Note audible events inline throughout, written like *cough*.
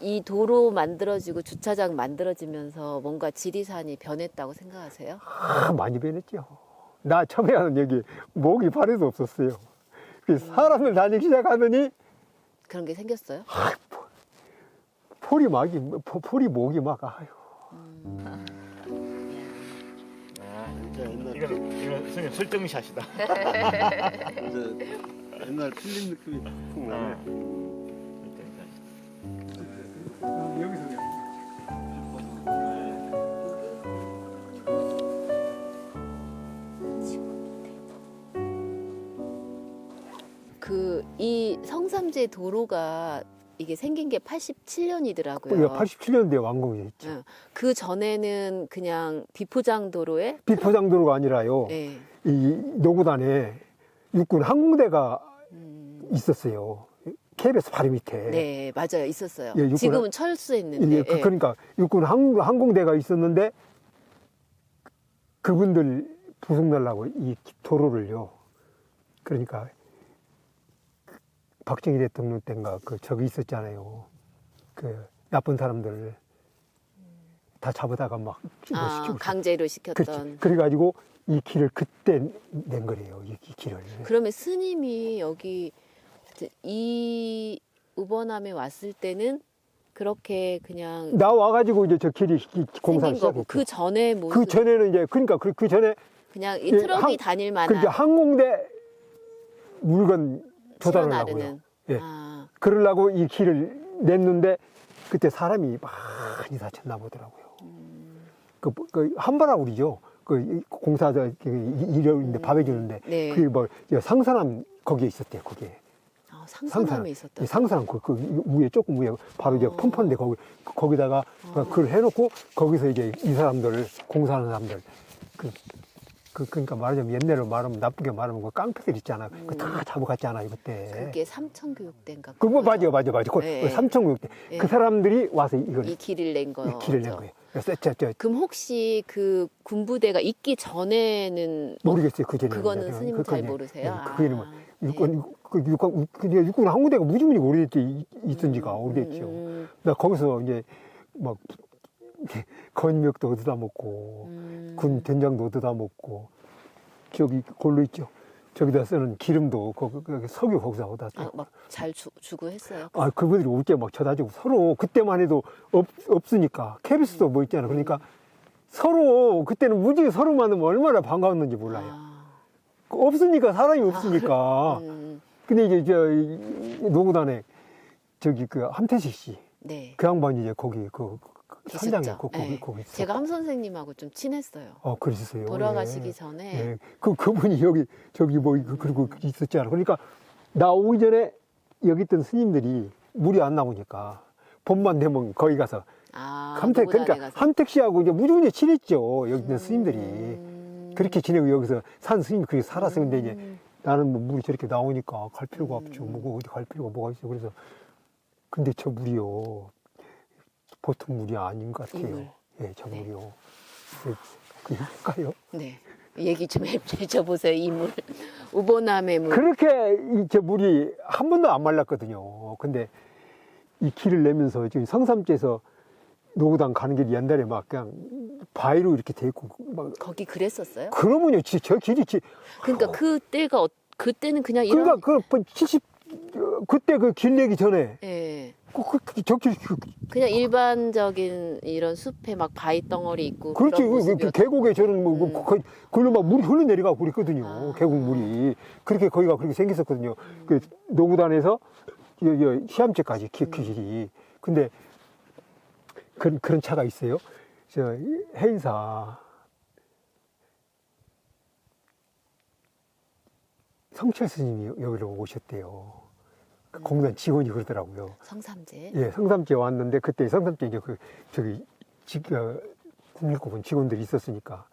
이 도로 만들어지고 주차장 만들어지면서 뭔가 지리산이 변했다고 생각하세요? 아, 많이 변했죠. 나 처음에는 여기 목이 발에도 없었어요. 그 사람을 다니기 시작하더니 그런 게 생겼어요? 풀이 막이 포- 풀이 목이 막 아유. 이거 이거 선생님 설정샷이다. *laughs* 옛날 필름 느낌이 푹 나네. 도로가 이게 생긴 게 87년이더라고요. 우리가 87년도에 완공이 됐죠. 응. 그 전에는 그냥 비포장 도로에 비포장 도로가 아니라요. 네. 이 노구단에 육군 항공대가 음, 있었어요. KBS 바로 밑에. 네, 맞아요. 있었어요. 예, 육군- 지금은 예, 철수했는데. 그, 예. 그러니까 육군 항, 항공대가 있었는데 그분들 부속 날라고 이 도로를요. 그러니까 박정희 대통령 때인가 그 저기 있었잖아요. 그 나쁜 사람들 다 잡아다가 막 아, 시키고 강제로 시켰던. 그렇지. 그래가지고 이 길을 그때 낸 거래요. 이, 이 길을. 그러면 스님이 여기 이 우번함에 왔을 때는 그렇게 그냥 나 와가지고 이제 저 길이 거고 시작했죠. 그 전에 모습 그 전에는 이제 그러니까 그, 그 전에 그냥 이 예, 트럭이 항- 다닐 만한 그러니까 항공대 물건 나르는. 예. 아, 그러려고 이 길을 냈는데 그때 사람이 많이 다쳤나 보더라고요. 그, 그 한바라 그러죠. 그 공사자 일하는데 밥 해 주는데 네. 그게 뭐 상산함 거기에 있었대요. 거기에 아, 상상함에 있었다. 이 상산함 그, 그 위에 조금 위에 바로 이제 어. 펌펀데 거기 거기다가 그걸 해놓고 거기서 이제 이 사람들 공사하는 사람들 그, 그 그러니까 말하자면 옛날로 말하면 나쁘게 말하면 그 깡패들 있잖아. 그거 다 잡아갔잖아요 그때. 그게 삼천 교육대인가? 그거 맞아요, 맞아요, 맞아요. 그 네. 삼천구역대 네. 그 사람들이 와서 이걸 이 길을 낸 거죠. 길을 낸 거예요. 그래서 저, 저, 그럼 혹시 그 군부대가 있기 전에는 모르겠어요 그 전에. 그거는 스님은 잘 모르세요? 그게는 뭐 아, 육군 그 육군 그 육군 항공대가 무지무지 오래됐지 이- 있은 지가 오래됐죠. 음, 나 거기서 이제 막 건력도 얻어다 먹고 음, 군 된장도 얻어다 먹고 저기 골로 있죠. 저기다 쓰는 기름도 거기, 거기 석유 거기서 얻다 아, 막잘 주고 했어요. 아, 그분들이 올때막 쳐다주고 서로 그때만 해도 없, 없으니까. 케비스도 뭐 있잖아. 그러니까 서로 그때는 무지 서로 만나면 얼마나 반가웠는지 몰라요. 아, 없으니까 사람이 없으니까. 음, 근데 이제 저 이- 노구단에 저기 그 함태식 씨. 네. 그 양반이 이제 거기 그, 그 계셨죠? 그, 거기, 네. 거기 있어. 제가 함 선생님하고 좀 친했어요. 어, 그러셨어요. 돌아가시기 예. 전에 예. 그, 그분이 여기, 저기 뭐, 그- 그리고 있었잖아. 그러니까 나 오기 전에 여기 있던 스님들이 물이 안 나오니까 봄만 되면 거기 가서 아, 함택, 그러니까 가서. 함택 씨하고 이제 무지무지 친했죠. 여기 있는 스님들이. 음, 그렇게 지내고 여기서 산 스님이 그렇게 살았어. 근데 이제 음, 나는 뭐 물이 저렇게 나오니까 갈 필요가 음. 없죠. 뭐 어디 갈 필요가 뭐가 있어. 그래서 근데 저 물이요. 보통 물이 아닌 것 같아요. 이물. 예, 저 네. 물이요. 그럴까요? 네. 얘기 좀 해- 해줘보세요. 이물 우보남의 물. 그렇게 이저 물이 한 번도 안 말랐거든요. 근데 이 길을 내면서 지금 성삼지에서 노구당 가는 길이 옛날에 막 그냥 바위로 이렇게 돼 있고 막 거기 그랬었어요? 그러면요, 지- 저 길이 지- 그러니까 그때가 어, 그때는 그냥 이런 그러니까 그 70, 어, 그때 그 길 내기 전에 예. 그, 그, 그, 저 길, 그, 그냥 일반적인 이런 숲에 막 바위 덩어리 있고 그렇지. 그런 그, 그, 그 모습이었- 계곡에 저는 뭐, 음. 그, 거, 그걸로 막 물이 흘러내려가고 그랬거든요. 아. 계곡 물이. 그렇게 거기가 그렇게 생겼었거든요. 그 노구단에서 여, 여, 시암제까지 그, 그 길이. 근데 그런, 그런 차가 있어요. 저 해인사 성철 스님이 여기로 오셨대요. 그 공단 직원이 그러더라고요. 성삼제. 예, 성삼지에 왔는데 그때 성삼지에 이제 그 저기 직 어, 국립공원 직원들이 있었으니까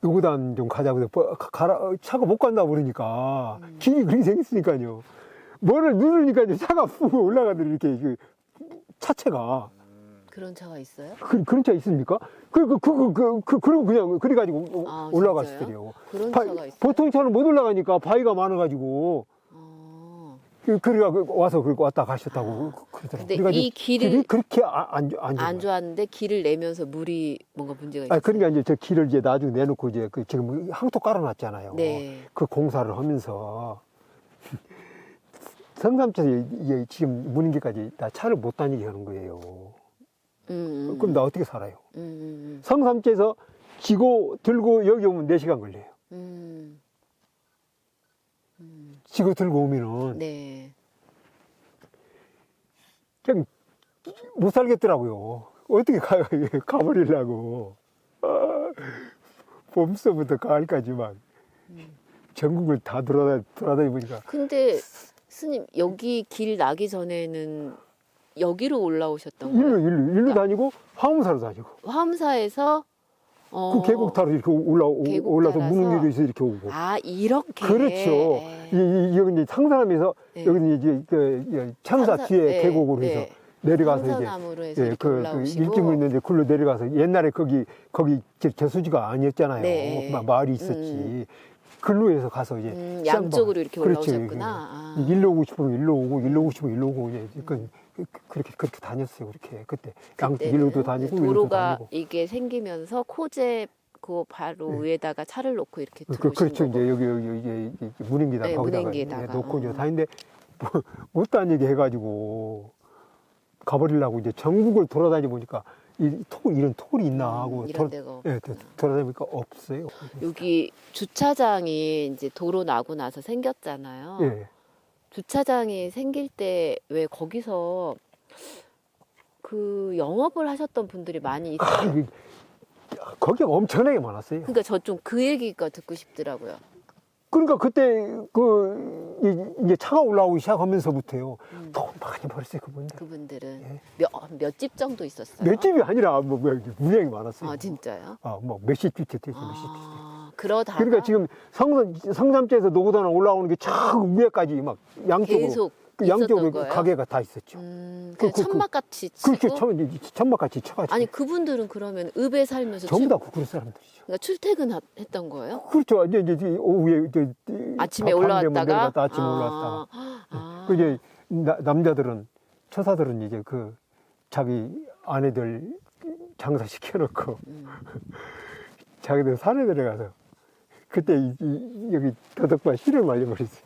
노구단 좀 가자고 해서 뭐, 가- 가라 어, 차가 못 간다 그러니까 음. 길이 그렇게 생겼으니까요. 뭐를 누르니까 이제 차가 푹 올라가더니 이렇게 그 차체가 그런 차가 있어요? 그, 그런 차 있습니까? 그, 그, 그, 그, 그, 그 리고 그냥, 그래가지고 아, 올라갔더래요. 그런 바- 차가 있어요? 보통 차는 못 올라가니까 바위가 많아가지고, 어, 그- 그래가 그 와서 그 왔다 가셨다고 그- 그러더라고요. 근데 그러니까 이 길을 길이 그렇게 아- 안, 안, 안 좋아요. 좋았는데 길을 내면서 물이 뭔가 문제가 있어요. 아, 그러니까 이제 저 길을 이제 나중에 내놓고 이제 그 지금 항토 깔아놨잖아요. 네. 그 공사를 하면서 *laughs* 성삼천에서 이게 지금 문인기까지 나 차를 못 다니게 하는 거예요. 음, 음, 그럼 나 어떻게 살아요? 음, 음, 성삼천에서 지고 들고 여기 오면 4 시간 걸려요. 음, 음. 지고 들고 오면은 네. 그냥 못 살겠더라고요. 어떻게 가, *laughs* 가버리려고. 아, 봄서부터 가을까지 막 전국을 다 돌아다, 돌아다니 보니까 근데 스님 여기 길 나기 전에는 여기로 올라오셨던 거예요? 일로, 일로, 일로 다니고 화엄사로 다니고. 화엄사에서 어, 그 계곡 타러 이렇게 올라, 계곡 올라서 따라서? 무릉리로 해서 이렇게 오고. 아 이렇게 그렇죠. 이, 이, 여기 이제 상산하면서 네. 여기 이제 그, 이 창사 상사- 뒤에 네, 계곡으로 해서 네. 내려가서 이제 해서 예, 이렇게 그, 그 올라오시고 일진문 있는데 굴로 내려가서 옛날에 거기 거기 저- 저수지가 아니었잖아요. 네. 마- 마을이 있었지. 음. 글로 해서 가서 이제 음, 시장 양쪽으로 봐. 이렇게 그렇죠. 올라오셨구나. 아. 이- 일로 오고 싶으면 일로 오고 일로 오고 싶으면 일로 오고 이제 그, 그, 그렇게 그렇게 다녔어요. 그렇게 그때 양쪽 그때는 일로도 다니고 일로도 도로가 다니고. 이게 생기면서 코제 그 바로 네. 위에다가 차를 놓고 이렇게 그, 들어오신 그렇죠. 거고. 이제 여기 여기 이제 문인기다 네, 거기다가 문인기에다가. 이제 놓고 이제 어. 다니는데 뭐, *laughs* 못 다니게 해가지고 가버리려고 이제 전국을 돌아다니 보니까 이 토, 이런 토굴이 있나 하고 음, 이런 데가 예, 도- 돌아다니니까 없어요. 여기 주차장이 이제 도로 나고 나서 생겼잖아요. 예. 주차장이 생길 때 왜 거기서 그 영업을 하셨던 분들이 많이 있어요. 아, 이게 거기가 엄청나게 많았어요. 그러니까 저 좀 그 얘기가 듣고 싶더라고요. 그러니까 그때 그 이- 이제 차가 올라오기 시작하면서부터요. 음. 돈 많이 벌었어요 그분들. 그분들은 예. 몇 집 정도 있었어요. 몇 집이 아니라 뭐, 뭐 무지하게 많았어요. 아 진짜요? 아, 뭐 몇십 집 됐어요. 몇십 집. 아, 그러다가 그러니까 지금 성, 성삼지에서 노고단을 올라오는 게저 위에까지 막 양쪽으로 계속 그 양쪽으로 있었던 거예요? 가게가 다 있었죠. 음, 그- 그- 그- 천막같이 치고 그렇게 천, 천막같이 쳐가지고 아니 그분들은 그러면 읍에 살면서 전부 출, 다 구그리 사람들이죠. 그러니까 출퇴근했던 거예요? 그렇죠. 이제 이제 오후에 이제 아침에 밤 되면 올라왔다가 내려갔다 아침에 아, 올라왔다가 아, 그 이제 나- 남자들은 처사들은 이제 그 자기 아내들 장사 시켜놓고 음. *laughs* 자기들 산에 들어가서 그때 이, 이- 여기 더덕과 씨를 말려버렸어요.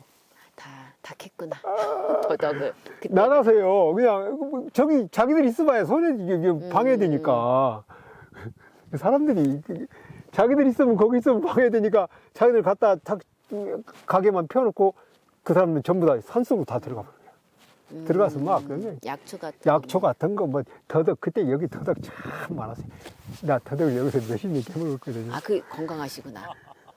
다, 다 캤구나 *laughs* 더덕을 그때 나가서요. 그냥 뭐 저기 자기들 있어봐야 손에 이게 음. 방해되니까 *laughs* 사람들이 그- 자기들 있으면 거기 있으면 방해되니까 자기들 갖다 탁 가게만 펴놓고 그 사람들 전부 다 산속으로 다 들어가 버려요. 음, 들어가서 막 그냥 약초 같은 약초 같은 거 뭐 더덕 그때 여기 더덕 참 많았어요. 나 더덕을 여기서 몇십 년 깨먹었거든요. 아 그 건강하시구나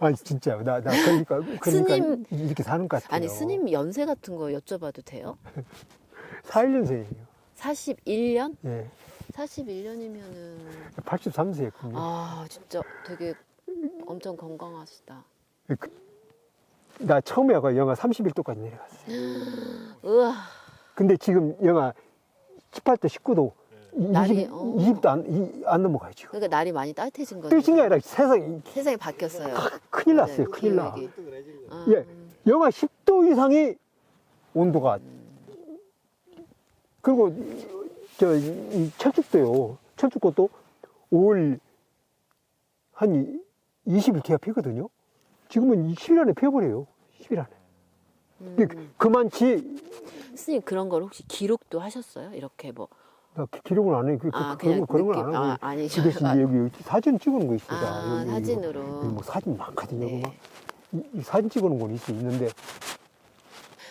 아니 진짜 나, 나 그러니까 그러니까 스님- 이렇게 사는 것 같아요. 아니 스님 연세 같은 거 여쭤봐도 돼요? *laughs* 41년생이에요. 41년? 예. 41년이면은 83세였거든요. 아 진짜 되게 엄청 건강하시다 나 처음에 가 영하 31도까지 내려갔어요. *gasps* 우와 근데 지금 영하 18도, 19도, 날이, 20, 어. 20도 안, 이- 안 넘어가요, 지금. 그러니까 날이 많이 따뜻해진 거죠 뜻인 게 아니라 세상이 세상이 바뀌었어요 큰일 네, 났어요, 큰일 나. 기후위기. 아, 예, 영하 10도 이상이 온도가. 그리고 저, 이 철쭉도요. 철쭉꽃도 5월 한 20일 뒤에 피거든요. 지금은 7년에 피어버려요. 10일 안에. 근데 음. 그만치 스님 그런 걸 혹시 기록도 하셨어요? 이렇게 뭐 나 기- 기록은 안 해. 그, 그, 아, 그런, 그냥 거- 그런 건 느낌- 안 하고. 아, 아니죠. 그 대신 이제 여기 사진 찍어놓은 거 있어요. 나 아, 여기 사진으로. 이거. 여기 뭐 사진 많거든요. 네. 막. 이, 이 사진 찍어놓은 건 있어, 있는데.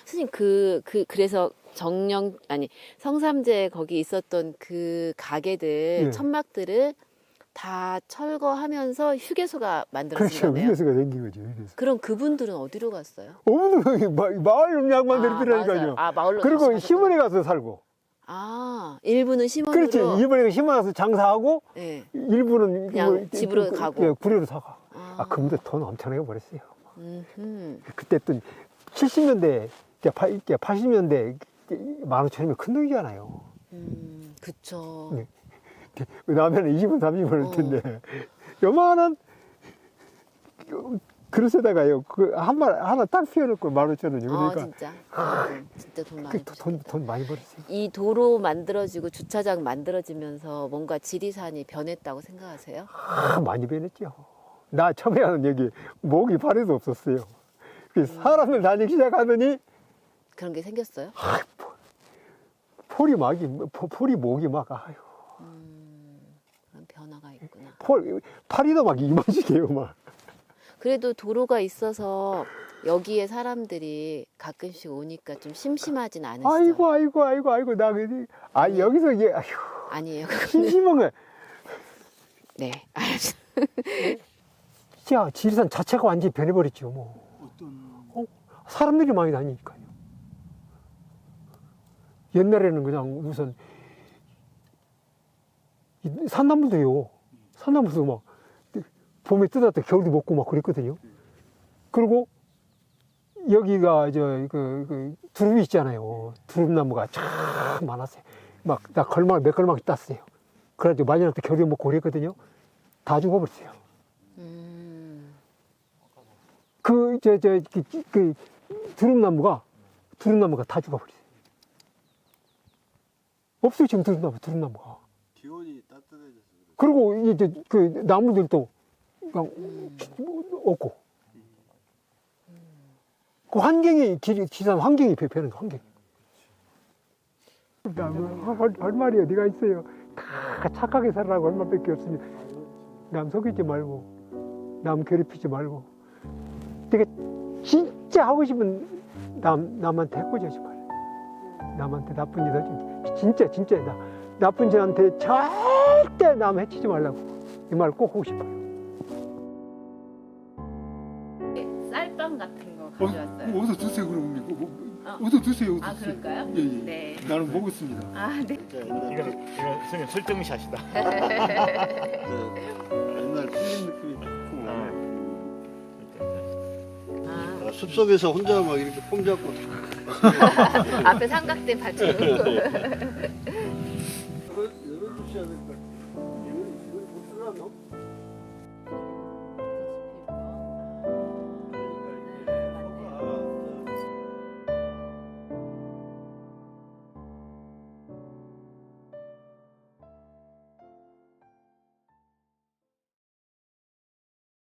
스님 그, 그, 그래서 정령, 아니, 성삼제 거기 있었던 그 가게들, 네. 천막들을 다 철거하면서 휴게소가 만들어진 그렇죠. 거네요. 위에서가 생긴 거죠. 위에서. 그럼 그분들은 어디로 갔어요? 어머니, 마- 마을 아, 들으니까요. 마을 사- 아, 마을로 그리고 다시 가셨구나. 시골에 가서 살고. 아, 일부는 심원으로. 그렇지. 시골에 가서 장사하고, 네. 일부는 그냥 뭐 집으로 그- 가고. 예, 구례로 사가. 아, 아, 그분들 돈 엄청나게 벌었어요. 음흠. 그때 또 70년대, 80년대 만 오천이면 큰 돈이잖아요. 음, 그쵸. 네. 그 다음에는 20원, 30원 할 어. 텐데, 요만한 그 그릇에다가요 그 한 말 하나 딱 피워놓고 만 오천 원이요. 아 그러니까 진짜 아, 진짜 돈 많이 그 돈, 돈 많이 벌었어요. 이 도로 만들어지고 주차장 만들어지면서 뭔가 지리산이 변했다고 생각하세요? 아, 많이 변했죠. 나 처음에 하는 여기 목이 발에도 없었어요. 그 사람들 다니기 시작하더니 그런 게 생겼어요? 폴이 막이 포- 폴이 목이 막 아유 음, 그런 변화가 있구나. 폴 팔이도 막 이만식해요 막. 그래도 도로가 있어서 여기에 사람들이 가끔씩 오니까 좀 심심하진 않으시죠? 아이고 아이고 아이고 아이고 나 그지 아 여기서 이게 아휴 아니에요. 심심한 거. *laughs* 네. 알았어. *laughs* 진짜 지리산 자체가 완전히 변해버렸죠 뭐. 어? 사람들이 많이 다니니까요. 옛날에는 그냥 무슨 이 산나물도요. 산나물도 막 봄에 뜯었다 겨울도 먹고 막 그랬거든요. 그리고 여기가 저그 그 두릅이 있잖아요. 두릅나무가 참 많았어요. 막 나 걸막 몇 걸막 땄어요. 그래가지고 마지막에 겨울에 먹고 그랬거든요. 다 죽어버렸어요. 음, 그, 저, 저, 그, 그, 두릅나무가, 두릅나무가 다 죽어버렸어요. 없어요, 지금 두릅나무, 두릅나무가. 기온이 따뜻해져서. 그리고 이제 그 나무들도 그냥 없고. 그 환경이, 지- 지산 환경이 변하는 거, 환경이. 할, 할 말이 어디가 있어요. 다 착하게 살라고 할 말밖에 없으니 남 속이지 말고 남 괴롭히지 말고 내가 진짜 하고 싶은 남, 남한테 해코지하지 말아요. 남한테 나쁜 짓 하지 진짜 진짜 나 나쁜 짓한테 절대 남 해치지 말라고 이 말 꼭 하고 싶어요. 같은 거 어, 어서 드세요 그럼 이거 뭐, 어. 어서 드세요. 아 그럴까요? 예, 예. 네. 나는 먹었습니다. 아 네. 진짜 옛날, 이거는 이거 선생님 설정샷이다. 저 *laughs* 옛날 필름 느낌이 푹 나네. 아, 아, 숲속에서 혼자 막 이렇게 폼 잡고 *laughs* 앞에 삼각대 받쳐놓고.